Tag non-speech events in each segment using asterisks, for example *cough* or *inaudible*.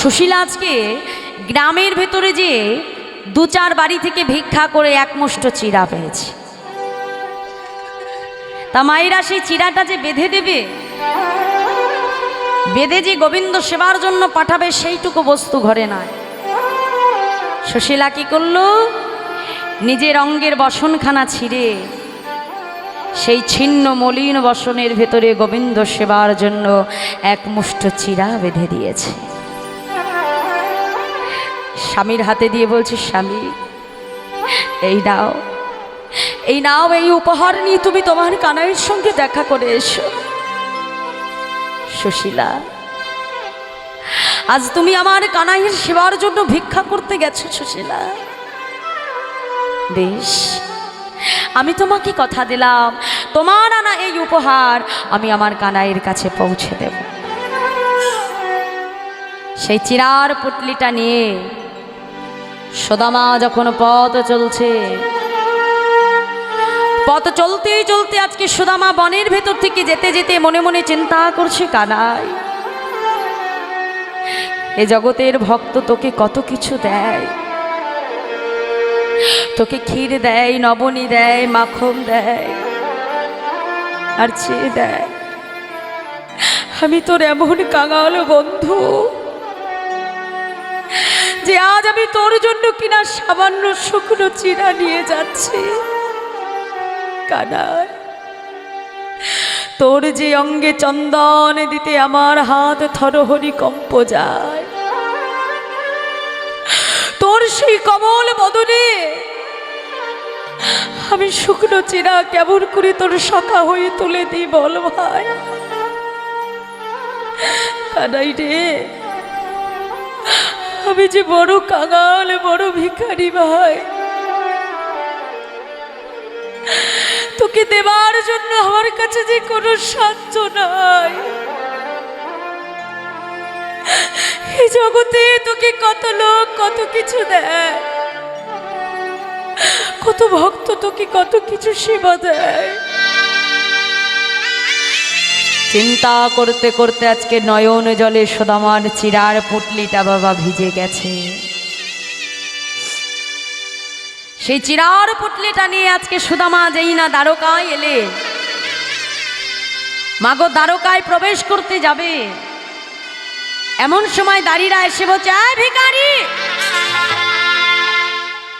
সুশীলা আজকে গ্রামের ভেতরে যে দু চার বাড়ি থেকে ভিক্ষা করে একমুষ্ট চিরা পেয়েছে। তা মায়েরা সেই চিরাটা যে বেঁধে দেবে, বেঁধে যে গোবিন্দ সেবার জন্য পাঠাবে সেইটুকু বস্তু ঘরে নয় সুশীলা কি করল? নিজের অঙ্গের বসনখানা ছিঁড়ে সেই ছিন্ন মলিন বসনের ভেতরে গোবিন্দ সেবার জন্য এক মুষ্ট চিরা বেঁধে দিয়েছে। স্বামীর হাতে দিয়ে বলছে, স্বামী, এই নাও এই নাও এই উপহার নিয়ে তুমি তোমার কানাইয়ের সঙ্গে দেখা করে এসো। সুশীলা, আজ তুমি আমার কানাইয়ের সেবার জন্য ভিক্ষা করতে গেছো, সুশীলা। বেশ, আমি তোমাকে কথা দিলাম, তোমার আনা এই উপহার আমি আমার কানাইয়ের কাছে পৌঁছে দেব। সেই চিরার পুটলিটা নিয়ে সদামা যখন পথ চলছে, পথ চলতেই চলতে আজকে সুদামা বনের ভেতর থেকে যেতে যেতে মনে মনে চিন্তা করছে, কানাই, এ জগতের ভক্ত তোকে কত কিছু দেয়? তোকে ক্ষীর দেয়, নবনী দেয়, মাখন দেয়, আর চেয়ে দেয়। আমি তোর এমন কাঙাল বন্ধু। যে আজ আমি তোর জন্য কিনা সামান্য শুকনো চিরা নিয়ে যাচ্ছি। কানার তোর যে অঙ্গে চন্দন দিতে আমার হাত থরহরি কম্প যায়। তোর সেই কমল বদনে আমি শুকনো চিরা কেমন করে তোর সখা হয়ে তুলে দিই বল ভাই। কানাই রে আমি যে বড় কাঙাল, বড় ভিখারি ভাই। তোকে দেবার জন্য আমার কাছে যে কোনো সাহায্য নাই। এই জগতে তোকে কত লোক কত কিছু দেয়। কত ভক্ত তোকে কত কিছু সেবা দেয়। চিন্তা করতে করতে আজকে নয়ন জলে সোদামার চিরার পুটলিটা বাবা ভিজে গেছে। সেই চিরার পুটলিটা নিয়ে আজকে সুদামা যেই না দ্বারকায় এলে, মাগো দ্বারকায় প্রবেশ করতে যাবে। এমন সময় দাঁড়িরা এসে বলছে ভিকারি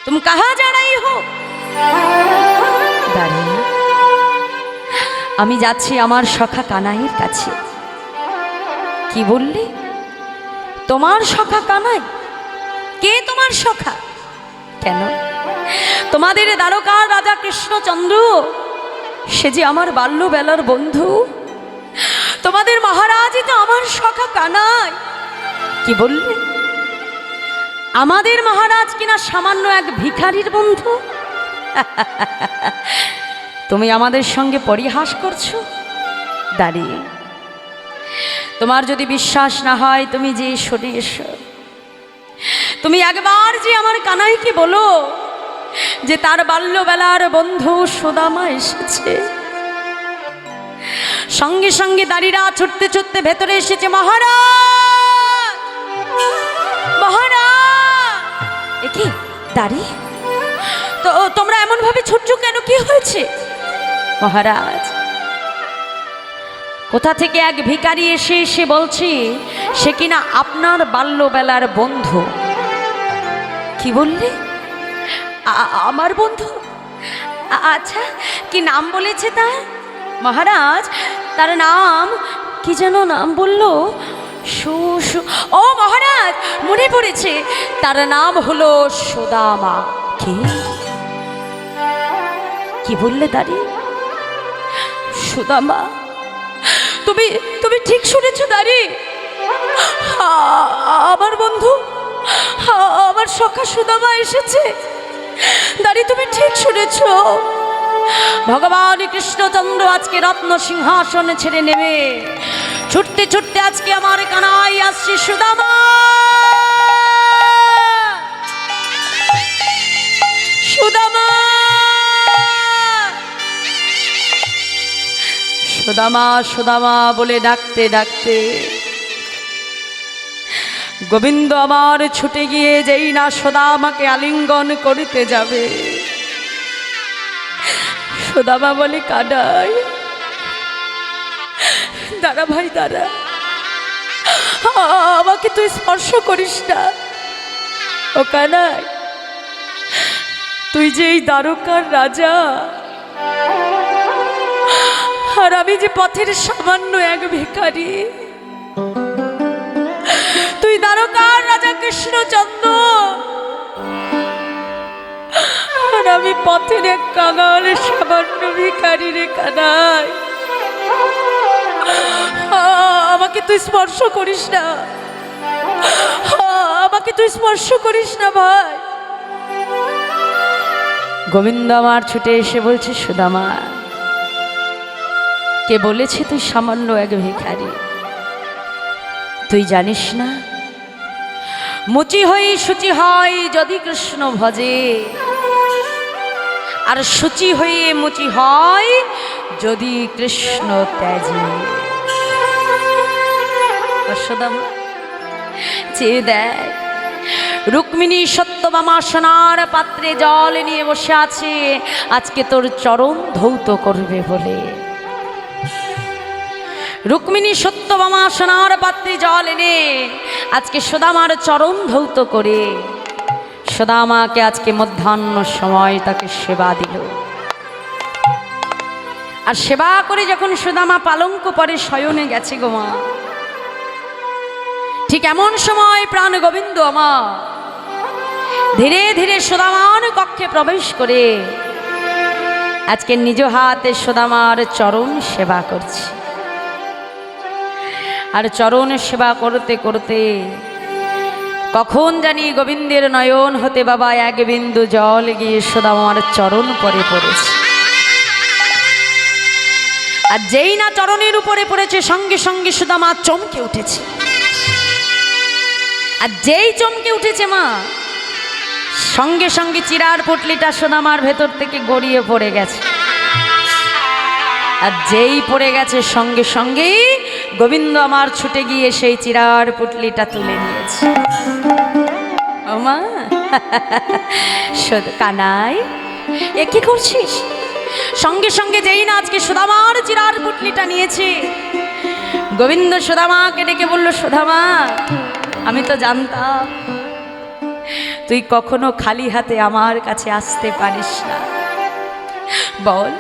তুম কাহা রही हो দাঁড়িয়ে আমি যাচ্ছি আমার সখা কানাইয়ের কাছে। কি বললি? তোমার সখা কানাই? কে তোমার সখা? কেন? তোমাদের দ্বারকার রাজা কৃষ্ণচন্দ্র, সে যে আমার বাল্যবেলার বন্ধু। তোমাদের মহারাজই তো আমার সখা কানাই। কি বললে? আমাদের মহারাজ কিনা সামান্য এক ভিখারির বন্ধু? *laughs* তুমি আমাদের সঙ্গে পরিহাস করছ? দাঁড়িয়ে। তোমার যদি বিশ্বাস না হয়, তুমি যে শুনে তুমি একবার যে আমার কানাইকে বলো যে তার বাল্যবেলার বন্ধু সুদামা এসেছে। সঙ্গে সঙ্গে দাঁড়িরা ছুটতে ছুটতে ভেতরে এসেছে, মহারাজ! মহারাজ! এ কি দাঁড়ি তো তোমরা এমন ভাবে ছুটছো কেন? কি হয়েছে? মহারাজ। কোথা থেকে এক ভিখারি এসে এসে বলছি, সে কিনা আপনার বাল্যবেলার বন্ধু। কি বললে? আমার বন্ধু? আচ্ছা কি নাম বলেছে তার? মহারাজ, তার নাম কি যেন নাম বলল? সু ও মহারাজ, মনে পড়েছে, তার নাম হলো সুদামা। কি? কি বললে দাঁড়িয়ে সুদামা তুমি তুমি ঠিক শুনেছো দাঁড়ি আমার বন্ধু আমার সখা সুদামা এসেছে। দাঁড়ি তুমি ঠিক শুনেছ? ভগবান কৃষ্ণচন্দ্র আজকে রত্ন সিংহাসন ছেড়ে নেবে। ছুটতে ছুটতে আজকে আমার কানাই আসছে সুদামা সুদামা সুদামা বলে ডাকতে ডাকতে। গোবিন্দ আমার ছুটে গিয়ে যেই না সদামাকে আলিঙ্গন করিতে যাবে। সদামা বলে কাদাই দাঁড়া ভাই, দাঁড়া। আমাকে তুই স্পর্শ করিস না। ও কানাই, তুই যে এই দ্বারকার রাজা আর আমি যে পথের সামান্য এক ভিখারি। তুই দ্বারকার রাজা কৃষ্ণচন্দ্র। আর আমি পথের এক কাঙাল সামান্য ভিখারি রে কানাই আমাকে তুই স্পর্শ করিস না। আমাকে তুই স্পর্শ করিস না ভাই। গোবিন্দ আমার ছুটে এসে বলছে, সুদামা কে বলেছে, তুই সামান্য এক ভিখারি। তুই জানিস না? মুচি হই সুচি হয় যদি কৃষ্ণ ভজে। আর সুচি হয়ে মুচি হয় যদি কৃষ্ণ ত্যাজে। অশ্বদামা চেয়ে দেয় রুক্মিণী সত্যবামা সোনার পাত্রে জল নিয়ে বসে আছে। আজকে তোর চরণ ধৌত করবে বলে। রুক্মিণী সত্যবামা সোনার পাত্রে জল এনে আজকে সুদামার চরণ ধৌত করে। সুদামাকে আজকে মধ্যাহ্ন সময় তাকে সেবা দিল। আর সেবা করে যখন সুদামা পালঙ্ক পরে শয়নে গেছে গোমা ঠিক এমন সময় প্রাণ গোবিন্দ আমার ধীরে ধীরে সুদামার কক্ষে প্রবেশ করে আজকে নিজ হাতে সুদামার চরণ সেবা করছে। আর চরণ সেবা করতে করতে, কখন জানি গোবিন্দের নয়ন হতে বাবা এক বিন্দু জল গিয়ে সুদামার চরণ পরে পড়েছে। আর যেই না চরণের উপরে পড়েছে, সঙ্গে সঙ্গে সুদামা চমকে উঠেছে। আর যেই চমকে উঠেছে মা, সঙ্গে সঙ্গে চিরার পুটলিটা সোনামার ভেতর থেকে গড়িয়ে পড়ে গেছে। আর যেই পড়ে গেছে সঙ্গে সঙ্গেই গোবিন্দ আমার ছুটে গিয়ে সেই চিরার পুটলিটা তুলে নিয়েছে। কানাই, এ কি করছিস? সঙ্গে সঙ্গে যেই না আজকে সুদামার চিরার পুটলিটা নিয়েছে। গোবিন্দ সুদামাকে ডেকে বলল, সুদামা, আমি তো জানতাম, তুই কখনো খালি হাতে আমার কাছে আসতে পারিস না। বল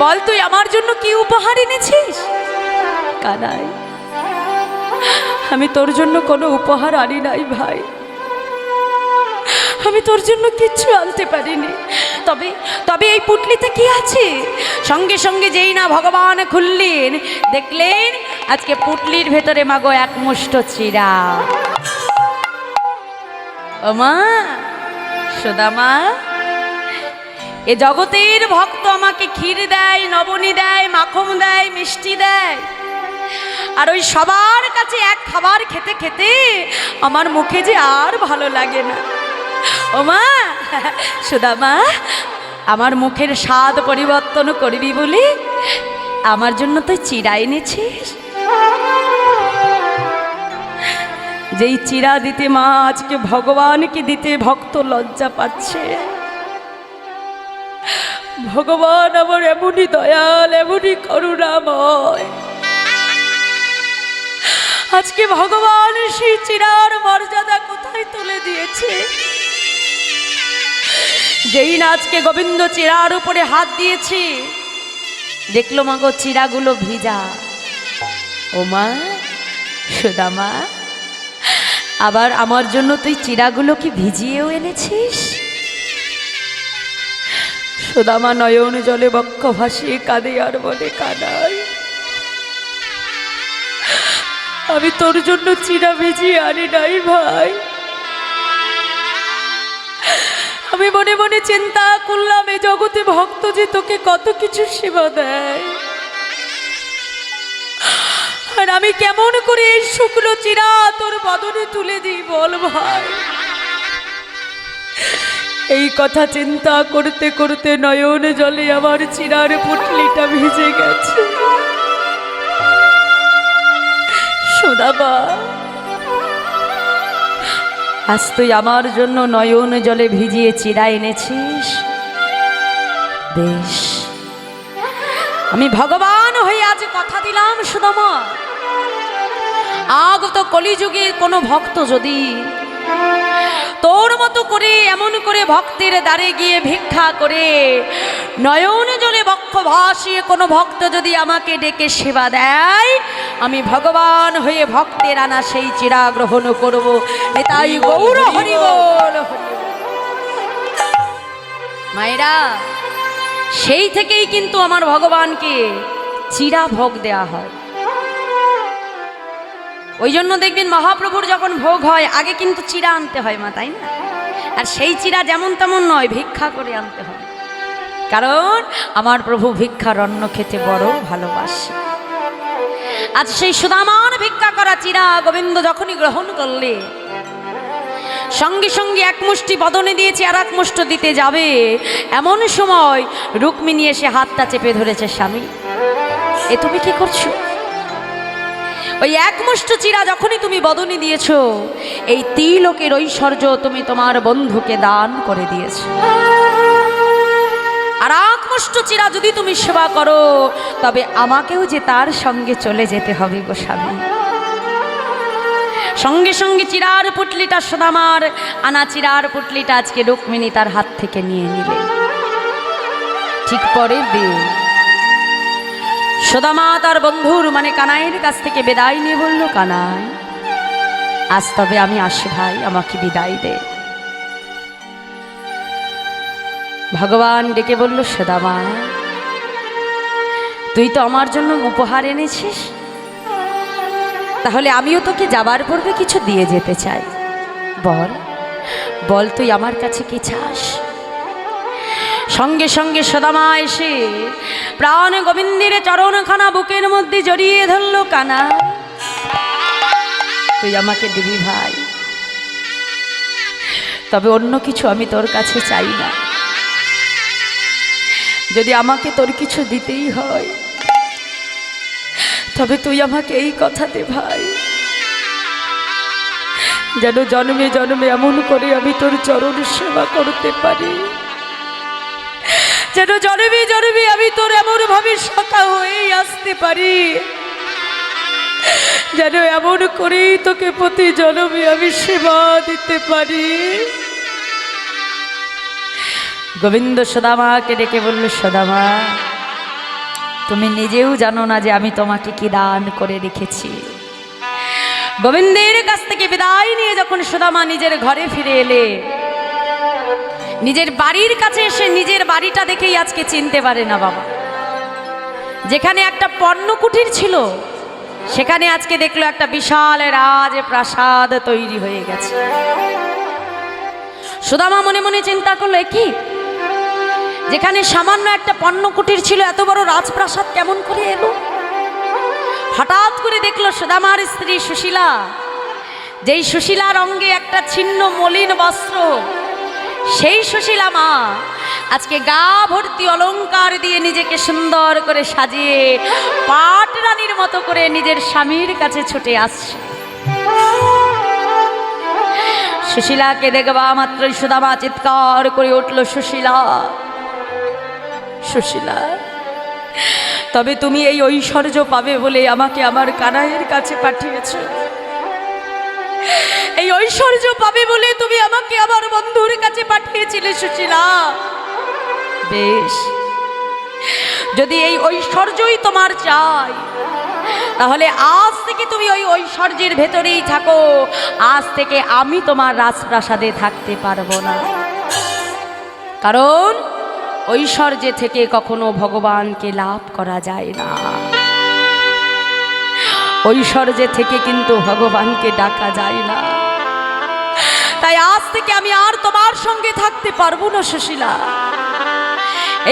বল তুই আমার জন্য কি উপহার এনেছিস? কানাই, আমি তোর জন্য কোনো উপহার আনি নাই ভাই। আমি তোর জন্য কিচ্ছু আনতে পারিনি। তবে তবে এই পুটলিতে কি আছে? সঙ্গে সঙ্গে যেই না ভগবান খুললেন, দেখলেন আজকে পুটলির ভেতরে মাগো এক মুষ্ট চিরা। ও মা, সুদামা এ জগতের ভক্ত আমাকে ক্ষীর দেয়, নবনী দেয় মাখন দেয়, মিষ্টি দেয়। আর ওই সবার কাছে এক খাবার খেতে খেতে আমার মুখে যে আর ভালো লাগে না। ও মা সুদামা আমার মুখের স্বাদ পরিবর্তন করবি বলে? আমার জন্য তুই চিরা এনেছিস? যেই চিরা দিতে মা, আজকে ভগবানকে দিতে ভক্ত লজ্জা পাচ্ছে। ভগবান আমার এমনই দয়াল, এমনই করুণাময়। আজকে ভগবান সেই চিরার মর্যাদা কোথায় তুলে দিয়েছে? যেই না আজকে গোবিন্দ চিরার উপরে হাত দিয়েছে, দেখল মাগো চিরাগুলো ভিজা। ও মা, সুদামা, আবার আমার জন্য তুই চিরাগুলো কি ভিজিয়েও এনেছিস? সুদামা নয়ন জলে বক্ষ ভাসিয়ে কাঁদে আর বলে কাদাই আমি তোর জন্য চিরা ভিজিয়ে আনি নাই ভাই। আমি মনে মনে চিন্তা করলাম এই জগতে ভক্ত যে তোকে কত কিছু সেবা দেয়। আর আমি কেমন করে এই শুকনো চিরা তোর বদনে তুলে দিই বল ভাই? এই কথা চিন্তা করতে করতে নয়ন জলে আমার চিরার পুটলিটা ভিজে গেছে। সুদাবা আজ তুই আমার জন্য নয়ন জলে ভিজিয়ে চিরা এনেছিস। বেশ, আমি ভগবান হয়ে আজ কথা দিলাম সুদমা আগত কলিযুগে কোনো ভক্ত যদি তোর মতো করে এমন করে ভক্তের দ্বারে গিয়ে ভিক্ষা করে। নয়ন জলে বক্ষ ভাসিয়ে কোনো ভক্ত যদি আমাকে ডেকে সেবা দেয় আমি ভগবান হয়ে ভক্তের আনা সেই চিরা গ্রহণ করব। তাই গৌর হরি বল। মায়েরা সেই থেকেই কিন্তু আমার ভগবানকে চিরা ভোগ দেয়া হয়। ওই জন্য দেখবেন মহাপ্রভুর যখন ভোগ হয়, আগে কিন্তু চিরা আনতে হয় মা, তাই না? আর সেই চিরা যেমন তেমন নয়, ভিক্ষা করে আনতে হয়। কারণ আমার প্রভু ভিক্ষার অন্ন খেতে বড় ভালোবাসে। আজ সেই সুদামান ভিক্ষা করা চিরা গোবিন্দ যখনই গ্রহণ করলে, সঙ্গে সঙ্গে এক মুষ্টি বদনে দিয়েছে, আর এক মুষ্ট দিতে যাবে। এমন সময় রুক্মিণী এসে হাতটা চেপে ধরেছে স্বামী, এ তুমি কি করছ? ওই এক মুষ্ট চিরা যখনই তুমি বদনি দিয়েছ, এই তিলোকের ঐশ্বর্য তুমি তোমার বন্ধুকে দান করে দিয়েছ। আর এক মুষ্ট চিরা যদি তুমি সেবা করো, তবে আমাকেও যে তার সঙ্গে চলে যেতে হবে গো স্বামী। সঙ্গে সঙ্গে চিরার পুটলিটা সোনামার, আনা চিরার পুটলিটা আজকে রুক্মিণী তার হাত থেকে নিয়ে নিলে। ঠিক পরের দিন সোদামা তার বন্ধুর মানে কানাইয়ের কাছ থেকে বিদায় নিয়ে বলল, কানাই, আজ তবে আমি আসি ভাই, আমাকে বিদায় দে। ভগবান ডেকে বলল, সোদামা, তুই তো আমার জন্য উপহার এনেছিস। তাহলে আমিও তোকে যাবার পূর্বে কিছু দিয়ে যেতে চাই। বল বল তুই আমার কাছে কি চাস? সঙ্গে সঙ্গে সদামা এসে প্রাণ গোবিন্দের চরণখানা বুকের মধ্যে জড়িয়ে ধরল কানা। তুই আমাকে দিবি ভাই। তবে অন্য কিছু আমি তোর কাছে চাই না। যদি আমাকে তোর কিছু দিতেই হয়, তবে তুই আমাকে এই কথা দে ভাই। যেন জন্মে জন্মে এমন করে আমি তোর চরণ সেবা করতে পারি। যেন জন্মে জন্মে আমি তোর এমন ভাবে সখা হয়েই আসতে পারি। যেন এমন করেই তোকে প্রতি জন্মে আমি সেবা দিতে পারি। গোবিন্দ সদামাকে ডেকে বলল, সদামা, তুমি নিজেও জানো না যে আমি তোমাকে কি দান করে রেখেছি। গোবিন্দের কাছ থেকে বিদায় নিয়ে যখন সুদামা নিজের ঘরে ফিরে এলে নিজের বাড়ির কাছে এসে নিজের বাড়িটা দেখেই আজকে চিনতে পারে না বাবা। যেখানে একটা পণ্য কুটির ছিল, সেখানে আজকে দেখল একটা বিশাল রাজ প্রাসাদ তৈরি হয়ে গেছে। সুদামা মনে মনে চিন্তা করল কি? যেখানে সামান্য একটা পণ্য কুটির ছিল, এত বড় রাজপ্রাসাদ কেমন করে এলো? হঠাৎ করে দেখল সুদামার স্ত্রী সুশীলা, যেই সুশীলার অঙ্গে একটা ছিন্ন মলিন বস্ত্র সেই সুশীলা মা, আজকে গা ভর্তি অলঙ্কার দিয়ে নিজেকে সুন্দর করে সাজিয়ে পাট রানীর মতো করে নিজের স্বামীর কাছে ছুটে আসছে। সুশীলাকে দেখবা মাত্রই সুদামা চিৎকার করে উঠল, সুশীলা সুশীলা, তবে তুমি এই ঐশ্বর্য পাবে বলে আমাকে আমার কানাইয়ের কাছে পাঠিয়েছ। এই ঐশ্বর্য পাবে বলে তুমি আমাকে আমার বন্ধুর কাছে পাঠিয়েছিলে, সুশীলা। বেশ। যদি এই ঐশ্বর্যই তোমার চাই, তাহলে আজ থেকে তুমি ওই ঐশ্বর্যের ভেতরেই থাকো। আজ থেকে আমি তোমার রাজপ্রাসাদে থাকতে পারব না। কারণ ঐশ্বর্যে থেকে কখনো ভগবানকে লাভ করা যায় না। ঐশ্বর্যে থেকে কিন্তু ভগবানকে ডাকা যায় না। তাই আজ থেকে আমি আর তোমার সঙ্গে থাকতে পারব না, সুশীলা।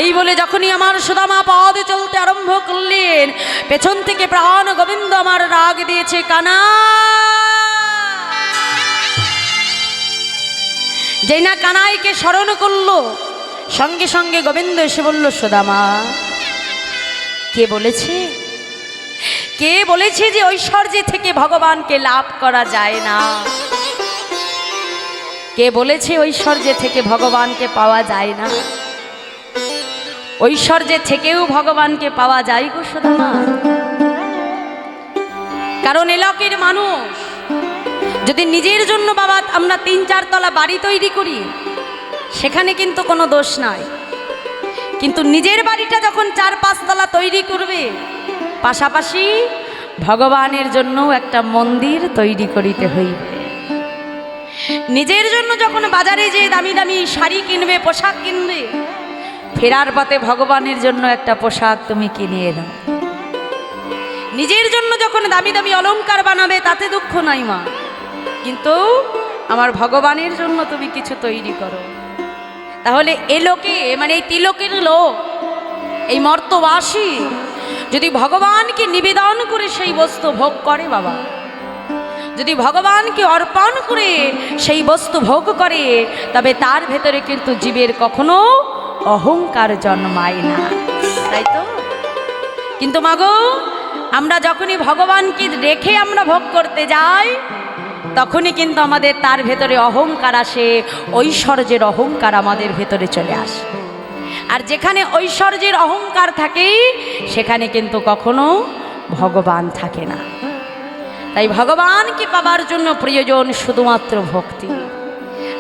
এই বলে যখনই আমার সুদামা পদে চলতে আরম্ভ করলেন, পেছন থেকে প্রাণ গোবিন্দ আমার রাগ দিয়েছে, কানা। যেই না কানাইকে স্মরণ করল, সঙ্গে সঙ্গে গোবিন্দ এসে বলল, সুদামা, কে বলেছে? কে বলেছে যে ঐশ্বর্য থেকে ভগবানকে লাভ করা যায় না? কে বলেছে ঐশ্বর্যে থেকে ভগবানকে পাওয়া যায় না? ঐশ্বর্যে থেকেও ভগবানকে পাওয়া যায় গো সুদামা। কারণ এলাকের মানুষ, যদি নিজের জন্য বাবা আমরা তিন চার তলা বাড়ি তৈরি করি, সেখানে কিন্তু কোনো দোষ নাই। কিন্তু নিজের বাড়িটা যখন চার পাঁচতলা তৈরি করবে, পাশাপাশি ভগবানের জন্য একটা মন্দির তৈরি করিতে হইবে। নিজের জন্য যখন বাজারে যে দামি দামি শাড়ি কিনবে, পোশাক কিনবে, ফেরার পথে ভগবানের জন্য একটা পোশাক তুমি কিনে এনো নিজের জন্য যখন দামি দামি অলংকার বানাবে, তাতে দুঃখ নাই মা। কিন্তু আমার ভগবানের জন্য তুমি কিছু তৈরি করো। তাহলে এ লোকে মানে এই তিলকের লোক, এই মর্তবাসী, যদি ভগবানকে নিবেদন করে সেই বস্তু ভোগ করে বাবা। যদি ভগবানকে অর্পণ করে সেই বস্তু ভোগ করে, তবে তার ভেতরে কিন্তু জীবের কখনো অহংকার জন্মায় না। তাই তো? কিন্তু মাগো, আমরা যখনই ভগবানকে রেখে আমরা ভোগ করতে যাই, তখনই কিন্তু আমাদের তার ভেতরে অহংকার আসে, ঐশ্বর্যের অহংকার আমাদের ভেতরে চলে আসে। আর যেখানে ঐশ্বর্যের অহংকার থাকে, সেখানে কিন্তু কখনো ভগবান থাকে না। তাই ভগবানকে পাবার জন্য প্রয়োজন শুধুমাত্র ভক্তি।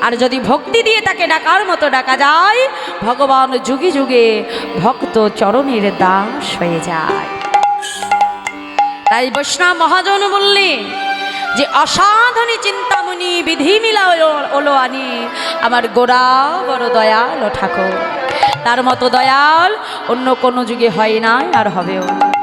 আর যদি ভক্তি দিয়ে তাকে ডাকার মতো ডাকা যায়, ভগবান যুগে যুগে ভক্ত চরণের দাস হয়ে যায়। তাই বৈষ্ণব মহাজন বললেন যে অসাধনী চিন্তামণি বিধি মিলা ওলো আনি আমার গোড়া বড় দয়াল ঠাকুর। তার মতো দয়াল অন্য কোনো যুগে হয় না আর হবেও না।